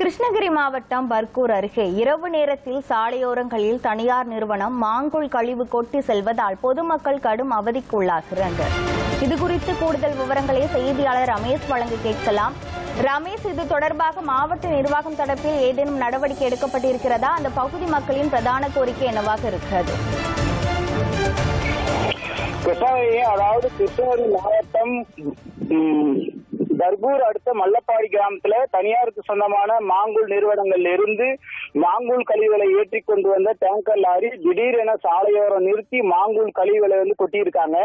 கிருஷ்ணகிரி மாவட்டம் பர்கூர் அருகே இரவு நேரத்தில் சாலையோரங்களில் தனியார் நிறுவனம் மாங்குள் கழிவு கொட்டி செல்வதால் பொதுமக்கள் கடும் அவதிக்குள்ளாகிறார்கள் இதுகுறித்து கூடுதல் விவரங்களை செய்தியாளர் ரமேஷ் வழங்க கேட்கலாம். ரமேஷ் இது தொடர்பாக மாவட்ட நிர்வாகம் தரப்பில் ஏதேனும் நடவடிக்கை எடுக்கப்பட்டிருக்கிறதா? அந்த பகுதி மக்களின் பிரதான கோரிக்கை என்னவாக இருக்கிறது? கிருஷ்ணகிரி அதாவது கிருஷ்ணகிரி மாவட்டம் தர்பூர் அடுத்த மல்லப்பாடி கிராமத்துல தனியாருக்கு சொந்தமான மாங்குல் நிறுவனங்கள்ல இருந்து மாங்குள் கழிவுகளை ஏற்றி கொண்டு வந்த டேங்கர் லாரி திடீரென சாலையோரம் நிறுத்தி மாங்கூல் கழிவுகளை வந்து கொட்டியிருக்காங்க.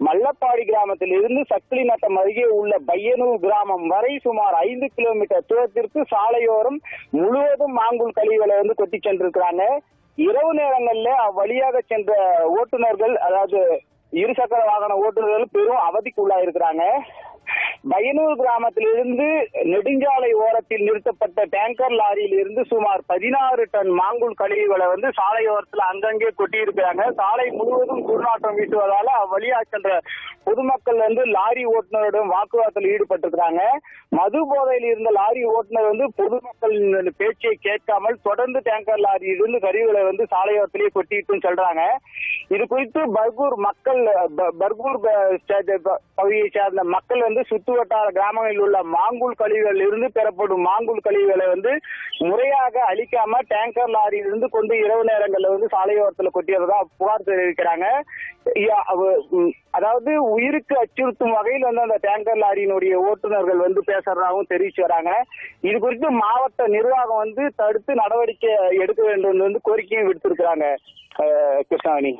மல்லப்பாடி கிராமத்தில் இருந்து சக்கிலி நட்டம் அருகே உள்ள பையனூர் கிராமம் வரை சுமார் ஐந்து கிலோமீட்டர் தூரத்திற்கு சாலையோரம் முழுவதும் மாங்குல் கழிவுகளை வந்து கொட்டி சென்றிருக்கிறாங்க. இரவு நேரங்கள்ல அவ்வழியாக சென்ற ஓட்டுநர்கள் அதாவது இருசக்கர வாகன ஓட்டுநர்கள் பெரும் அவதிக்குள்ளாயிருக்கிறாங்க. பயனூர் கிராமத்திலிருந்து நெடுஞ்சாலை ஓரத்தில் நிறுத்தப்பட்ட டேங்கர் லாரியில் இருந்து சுமார் பதினாறு டன் மாங்குள் கழிவுகளை வந்து சாலையோரத்தில் அங்கங்கே கொட்டியிருக்கிறாங்க. சாலை முழுவதும் துர்நாற்றம் வீசுவதால அவ்வழியா சென்ற பொதுமக்கள் வந்து லாரி ஓட்டுநரிடம் வாக்குவாதத்தில் ஈடுபட்டிருக்கிறாங்க. மது போதையில் இருந்த லாரி ஓட்டுநர் வந்து பொதுமக்கள் பேச்சை கேட்காமல் தொடர்ந்து டேங்கர் லாரியிலிருந்து கழிவுகளை வந்து சாலையோரத்திலேயே கொட்டிட்டு சொல்றாங்க. இது குறித்து பர்கூர் மக்கள் பர்கூர் பகுதியை சேர்ந்த மக்கள் வந்து சுத்து வட்டார கிராமங்களில் உள்ள மாங்குல் கழிவுகளில் இருந்து பெறப்படும் மாங்குல் கழிவுகளை வந்து முறையாக அழிக்காம டேங்கர் லாரியிலிருந்து கொண்டு இரவு நேரங்களில் வந்து சாலையோரத்தில் கொட்டியதா புகார் தெரிவிக்கிறாங்க. அதாவது உயிருக்கு அச்சுறுத்தும் வகையில் வந்து அந்த டேங்கர் லாரியினுடைய ஓட்டுநர்கள் வந்து பேசுறதாகவும் தெரிவிச்சு வராங்க. இது குறித்து மாவட்ட நிர்வாகம் வந்து தடுத்து நடவடிக்கை எடுக்க வேண்டும் வந்து கோரிக்கையும் விடுத்திருக்கிறாங்க கிருஷ்ணாணி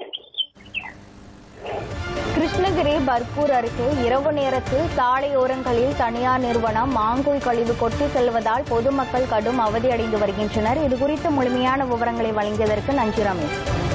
கிருஷ்ணகிரி பர்கூர் அருகே இரவு நேரத்தில் சாலையோரங்களில் தனியார் நிறுவனம் மாங்குள் கழிவு கொட்டி செல்வதால் பொதுமக்கள் கடும் அவதியடைந்து வருகின்றனர். இதுகுறித்து முழுமையான விவரங்களை வழங்கியதற்கு நன்றி ரமேஷ்.